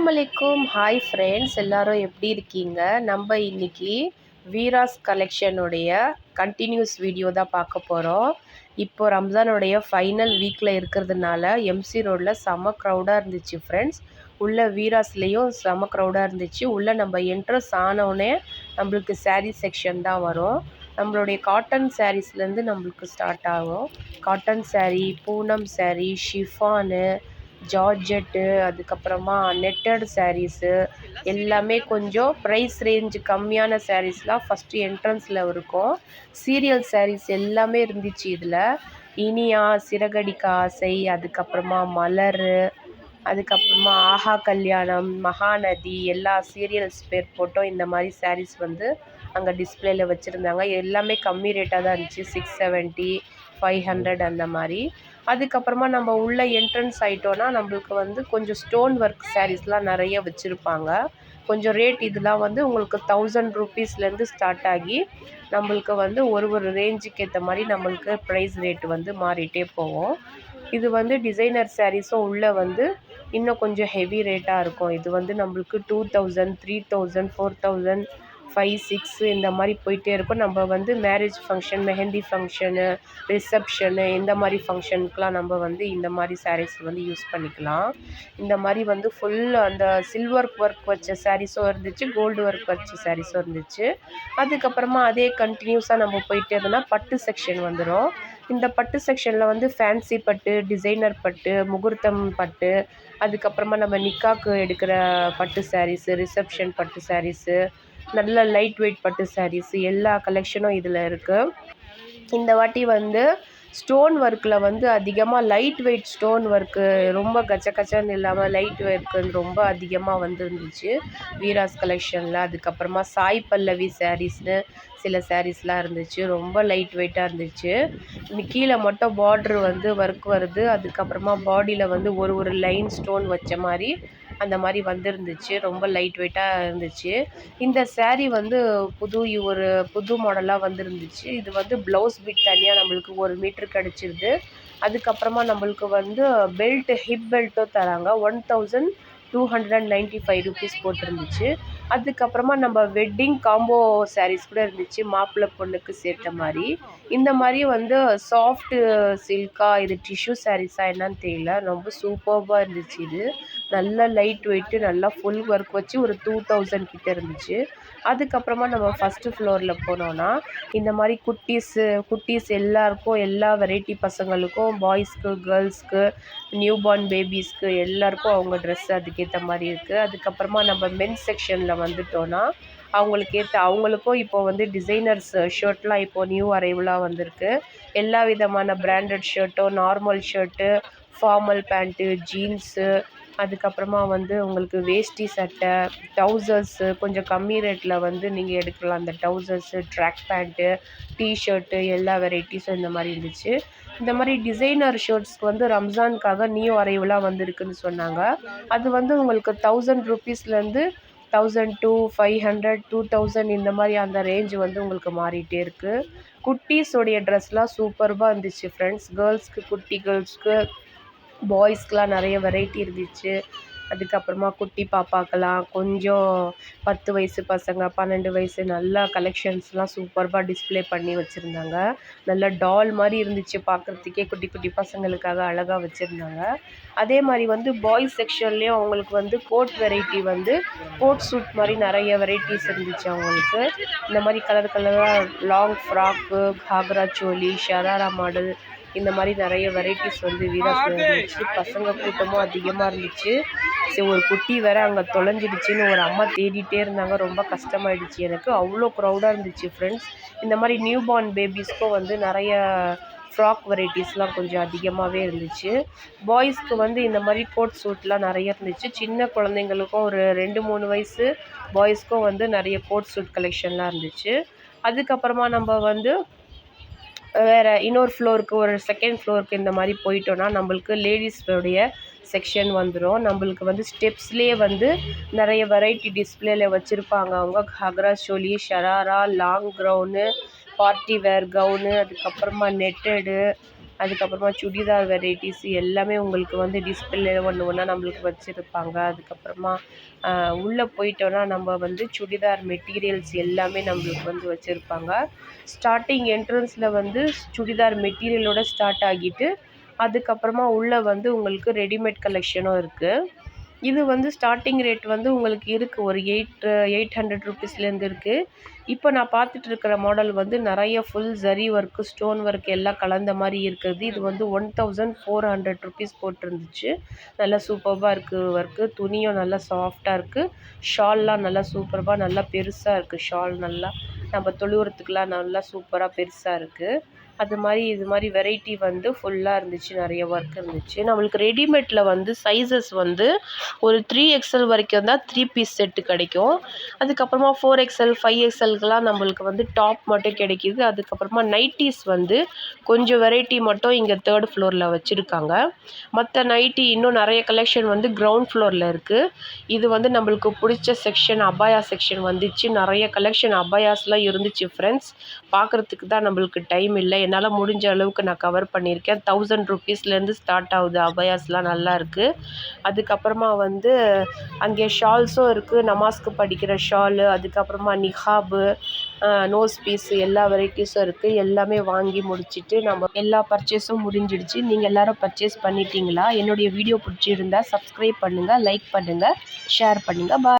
அஸ்ஸலாமு அலைக்கும் hi friends எல்லாரும் எப்படி இருக்கீங்க? நம்ம இன்னைக்கு வீராஸ் கலெக்ஷனுடைய கண்டினியூஸ் வீடியோ தான் பார்க்க போகிறோம் இப்போ ரம்ஜானுடைய ஃபைனல் வீக்கில் இருக்கிறதுனால எம்சி ரோடில் செம க்ரௌடாக இருந்துச்சு ஃப்ரெண்ட்ஸ் உள்ள வீராஸ்லேயும் செம க்ரௌடாக இருந்துச்சு. உள்ளே நம்ம என்ட்ரஸ் ஆனவுடனே நம்மளுக்கு சாரீ செக்ஷன் தான் வரும். நம்மளுடைய காட்டன் சாரீஸ்லேருந்து நம்மளுக்கு ஸ்டார்ட் ஆகும். Cotton sari Poonam sari chiffon georgette அதுக்கப்புறமா நெட்டட் சாரீஸு எல்லாமே கொஞ்சம் ப்ரைஸ் ரேஞ்சு கம்மியான சாரீஸ்லாம் ஃபஸ்ட்டு என்ட்ரன்ஸில் இருக்கும். சீரியல் சாரீஸ் எல்லாமே இருந்துச்சு இதில். இனியா சிறகடிக்க ஆசை அதுக்கப்புறமா மலர் அதுக்கப்புறமா ஆஹா கல்யாணம் மகாநதி எல்லா சீரியல்ஸ் பேர் போட்டும் இந்த மாதிரி சாரீஸ் வந்து அங்கே டிஸ்பிளேயில் வச்சுருந்தாங்க. எல்லாமே கம்மி ரேட்டாக தான் இருந்துச்சு. சிக்ஸ் செவன்ட்டி ஃபைவ் ஹண்ட்ரட் அந்த மாதிரி. அதுக்கப்புறமா நம்ம உள்ள என்ட்ரன்ஸ் ஆகிட்டோன்னா நம்மளுக்கு வந்து கொஞ்சம் ஸ்டோன் ஒர்க் சாரீஸ்லாம் நிறைய வச்சுருப்பாங்க. கொஞ்சம் ரேட் இதெல்லாம் வந்து உங்களுக்கு தௌசண்ட் ருபீஸ்லேருந்து ஸ்டார்ட் ஆகி நம்மளுக்கு வந்து ஒரு ஒரு ரேஞ்சுக்கு ஏற்ற மாதிரி நம்மளுக்கு ப்ரைஸ் ரேட் வந்து மாறிட்டே போகும். இது வந்து டிசைனர் சாரீஸும் உள்ளே வந்து இன்னும் கொஞ்சம் ஹெவி ரேட்டாக இருக்கும். இது வந்து நம்மளுக்கு two thousand three thousand four thousand five six இந்த மாதிரி போயிட்டே இருக்கும். நம்ம வந்து marriage function mehndi function reception இந்த மாதிரி ஃபங்க்ஷனுக்குலாம் நம்ம வந்து இந்த மாதிரி சாரீஸ் வந்து யூஸ் பண்ணிக்கலாம். இந்த மாதிரி வந்து ஃபுல் அந்த சில்வர் ஒர்க் வச்ச சாரீஸும் இருந்துச்சு கோல்டு ஒர்க் வச்ச சாரீஸும் இருந்துச்சு. அதுக்கப்புறமா அதே கண்டினியூஸாக நம்ம போயிட்டே இருந்தோம்னா பட்டு செக்ஷன் வந்துடும் இந்த பட்டு செக்ஷனில் வந்து ஃபேன்சி பட்டு டிசைனர் பட்டு முகூர்த்தம் பட்டு அதுக்கப்புறமா நம்ம நிக்காக்கு எடுக்கிற பட்டு சாரீஸு ரிசப்ஷன் பட்டு சாரீஸு நல்ல லைட் வெயிட் பட்டு சாரீஸ் எல்லா கலெக்ஷனும் இதில் இருக்குது இந்த வாட்டி வந்து ஸ்டோன் ஒர்க்கில் வந்து அதிகமாக லைட் வெயிட் ஸ்டோன் ஒர்க்கு ரொம்ப கச்ச கச்சன்னு இல்லாமல் லைட் ஒர்க்குன்னு ரொம்ப அதிகமாக வந்துருந்துச்சு. வீராஸ் கலெக்ஷனில் அதுக்கப்புறமா சாய் பல்லவி சாரீஸ்னு சில சாரீஸ்லாம் இருந்துச்சு. ரொம்ப லைட் வெயிட்டாக இருந்துச்சு. கீழே மட்டும் பார்ட்ரு வந்து ஒர்க் வருது. அதுக்கப்புறமா பாடியில் வந்து ஒரு ஒரு லைன் ஸ்டோன் வச்ச மாதிரி அந்த மாதிரி வந்துருந்துச்சு. ரொம்ப லைட் வெயிட்டாக இருந்துச்சு. இந்த சேரீ வந்து புது ஒரு புது மாடலாக வந்துருந்துச்சு. இது வந்து ப்ளவுஸ் பிட் தனியாக நம்மளுக்கு ஒரு மீட்ரு கிடச்சிருது. அதுக்கப்புறமா நம்மளுக்கு வந்து பெல்ட் ஹிப் பெல்ட்டும் தராங்க. One thousand two hundred and ninety five rupees போட்டிருந்துச்சு. அதுக்கப்புறமா நம்ம வெட்டிங் காம்போ சாரீஸ் கூட இருந்துச்சு. மாப்பிள்ளை பொண்ணுக்கு சேர்த்த மாதிரி. இந்த மாதிரி வந்து சாஃப்ட்டு சில்காக இது டிஷ்யூ சாரீஸாக என்னன்னு தெரியல. ரொம்ப சூப்பர்பாக இருந்துச்சு இது. நல்லா லைட் வெயிட்டு நல்லா ஃபுல் ஒர்க் வச்சு ஒரு டூ தௌசண்ட் கிட்டே இருந்துச்சு. அதுக்கப்புறமா நம்ம ஃபஸ்ட்டு ஃப்ளோரில் போனோன்னா இந்த மாதிரி குட்டீஸு குட்டீஸ் எல்லாருக்கும் எல்லா வெரைட்டி பசங்களுக்கும் பாய்ஸ்க்கு கேர்ள்ஸ்க்கு நியூ பார்ன் பேபிஸ்க்கு எல்லாருக்கும் அவங்க ட்ரெஸ் அதுக்கேற்ற மாதிரி இருக்குது அதுக்கப்புறமா நம்ம மென்ஸ் செக்ஷனில் வந்துட்டோன்னா அவங்களுக்கு ஏற்ற அவங்களுக்கும் இப்போ வந்து டிசைனர்ஸ் ஷர்ட்லாம் இப்போ நியூ அரைவலாக வந்திருக்கு. எல்லா விதமான branded ஷர்ட்டும் normal shirt formal pant jeans அதுக்கப்புறமா வந்து உங்களுக்கு வேஷ்டி சட்டை டவுசர்ஸு கொஞ்சம் கம்மி ரேட்டில் வந்து நீங்கள் எடுக்கலாம். அந்த டவுசர்ஸு ட்ராக் பேண்ட்டு டிஷர்ட்டு எல்லா வெரைட்டிஸும் இந்த மாதிரி இருந்துச்சு. இந்த மாதிரி டிசைனர் ஷர்ட்ஸ்க்கு வந்து ரம்ஜானுக்காக நியூ அரைவலாக வந்திருக்குன்னு சொன்னாங்க. அது வந்து உங்களுக்கு thousand ருபீஸ்லேருந்து thousand two five hundred two thousand இந்த மாதிரி அந்த ரேஞ்ச் வந்து உங்களுக்கு மாறிட்டே இருக்குது குட்டீஸோடைய ட்ரெஸ்லாம் சூப்பர்பாக இருந்துச்சு ஃப்ரெண்ட்ஸ் கேர்ள்ஸ்க்கு குட்டி கேர்ள்ஸ்க்கு பாய்ஸ்க்கெலாம் நிறைய வெரைட்டி இருந்துச்சு. அதுக்கப்புறமா குட்டி பாப்பாக்கெல்லாம் கொஞ்சம் பத்து வயசு பசங்க பன்னெண்டு வயசு நல்லா கலெக்ஷன்ஸ்லாம் சூப்பர்பாக டிஸ்ப்ளே பண்ணி வச்சுருந்தாங்க. நல்லா டால் மாதிரி இருந்துச்சு பார்க்குறதுக்கே குட்டி குட்டி பசங்களுக்காக அழகாக வச்சுருந்தாங்க. அதே மாதிரி வந்து பாய்ஸ் செக்ஷன்லேயும் அவங்களுக்கு வந்து கோட் வெரைட்டி வந்து கோட் சூட் மாதிரி நிறைய வெரைட்டிஸ் இருந்துச்சு அவங்களுக்கு. இந்த மாதிரி கலர் கலராக long frock ghagra choli sharara model இந்த மாதிரி நிறைய வெரைட்டிஸ் வந்து வீராஸில் இருந்துச்சு பசங்க கூட்டமும் அதிகமாக இருந்துச்சு. சரி ஒரு குட்டி வேற அங்கே தொலைஞ்சிடுச்சின்னு ஒரு அம்மா தேடிட்டே இருந்தாங்க. ரொம்ப கஷ்டமாயிடுச்சு எனக்கு. அவ்வளோ க்ரௌடாக இருந்துச்சு ஃப்ரெண்ட்ஸ் இந்த மாதிரி நியூ பார்ன் பேபிஸ்க்கும் வந்து நிறைய ஃப்ராக் வெரைட்டிஸ்லாம் கொஞ்சம் அதிகமாகவே இருந்துச்சு. பாய்ஸ்க்கு வந்து இந்த மாதிரி கோட் சூட்லாம் நிறைய இருந்துச்சு. சின்ன குழந்தைங்களுக்கும் ஒரு ரெண்டு மூணு வயசு பாய்ஸ்க்கும் வந்து நிறைய கோட் சூட் கலெக்ஷன்லாம் இருந்துச்சு. அதுக்கப்புறமா நம்ம வந்து வேறு இன்னொரு ஃப்ளோருக்கு ஒரு செகண்ட் ஃப்ளோருக்கு இந்த மாதிரி போயிட்டோன்னா நம்மளுக்கு லேடிஸோடைய செக்ஷன் வந்துடும் நம்மளுக்கு வந்து ஸ்டெப்ஸ்லேயே வந்து நிறைய வெரைட்டி டிஸ்பிளேல வச்சுருப்பாங்க அவங்க. Ghagra choli sharara long gown party wear gown அதுக்கப்புறமா நெட்டடு அதுக்கப்புறமா சுடிதார் வெரைட்டிஸ் எல்லாமே உங்களுக்கு வந்து டிஸ்பிளே ஒன்று ஒன்றா நம்மளுக்கு வச்சுருப்பாங்க. அதுக்கப்புறமா உள்ளே போயிட்டோன்னா நம்ம வந்து சுடிதார் மெட்டீரியல்ஸ் எல்லாமே நம்மளுக்கு வந்து வச்சுருப்பாங்க. ஸ்டார்டிங் என்ட்ரன்ஸில் வந்து சுடிதார் மெட்டீரியலோட ஸ்டார்ட் ஆகிட்டு அதுக்கப்புறமா உள்ளே வந்து உங்களுக்கு ரெடிமேட் கலெக்ஷனும் இருக்குது இது வந்து ஸ்டார்டிங் ரேட் வந்து உங்களுக்கு இருக்குது ஒரு எயிட் எயிட் ஹண்ட்ரட் ருபீஸ்லேருந்து இருக்குது இப்போ நான் பார்த்துட்டு இருக்கிற மாடல் வந்து நிறைய full zari work stone work எல்லாம் கலந்த மாதிரி இருக்குது. இது வந்து one thousand four hundred rupees போட்டிருந்துச்சு. நல்லா சூப்பராக இருக்குது ஒர்க்கு துணியும் நல்லா சாஃப்டாக இருக்குது ஷால்லாம் நல்லா சூப்பராக நல்லா பெருசாக இருக்குது ஷால் நல்லா. நம்ம தொழுவுறதுக்குலாம் நல்லா சூப்பராக பெருசாக இருக்குது அது மாதிரி இது மாதிரி வெரைட்டி வந்து ஃபுல்லாக இருந்துச்சு நிறைய ஒர்க் இருந்துச்சு. நம்மளுக்கு ரெடிமேட்டில் வந்து சைஸஸ் வந்து ஒரு த்ரீ எக்ஸ்எல் வரைக்கும் தான் த்ரீ பீஸ் செட்டு கிடைக்கும். அதுக்கப்புறமா ஃபோர் எக்ஸ்எல் ஃபைவ் எக்ஸ்எல்கெலாம் நம்மளுக்கு வந்து டாப் மட்டும் கிடைக்கிது. அதுக்கப்புறமா நைட்டிஸ் வந்து கொஞ்சம் வெரைட்டி மட்டும் இங்கே தேர்ட் ஃப்ளோரில் வச்சுருக்காங்க. மற்ற நைட்டி இன்னும் நிறைய கலெக்ஷன் வந்து கிரவுண்ட் ஃப்ளோரில் இருக்குது இது வந்து நம்மளுக்கு பிடிச்ச செக்ஷன் அபாயா செக்ஷன் வந்துச்சு. நிறைய கலெக்ஷன் அபாயாஸ்லாம் இருந்துச்சு ஃப்ரெண்ட்ஸ் பார்க்குறதுக்கு தான் நம்மளுக்கு டைம் இல்லை. என்னால் முடிஞ்ச அளவுக்கு நான் கவர் பண்ணியிருக்கேன். தௌசண்ட் ருபீஸ்லேருந்து ஸ்டார்ட் ஆகுது. அபயாஸ்லாம் நல்லா இருக்குது அதுக்கப்புறமா வந்து அங்கே ஷால்ஸும் இருக்குது நமாஸ்க்கு படிக்கிற ஷாலு அதுக்கப்புறமா நிஹாபு நோஸ் பீஸ் எல்லா வெரைட்டிஸும் இருக்குது எல்லாமே வாங்கி முடிச்சுட்டு நம்ம எல்லா பர்ச்சேஸும் முடிஞ்சிடுச்சு. நீங்கள் எல்லோரும் பர்ச்சேஸ் பண்ணிட்டீங்களா? என்னுடைய வீடியோ பிடிச்சிருந்தா சப்ஸ்கிரைப் பண்ணுங்கள் லைக் பண்ணுங்கள் ஷேர் பண்ணுங்கள் பாய்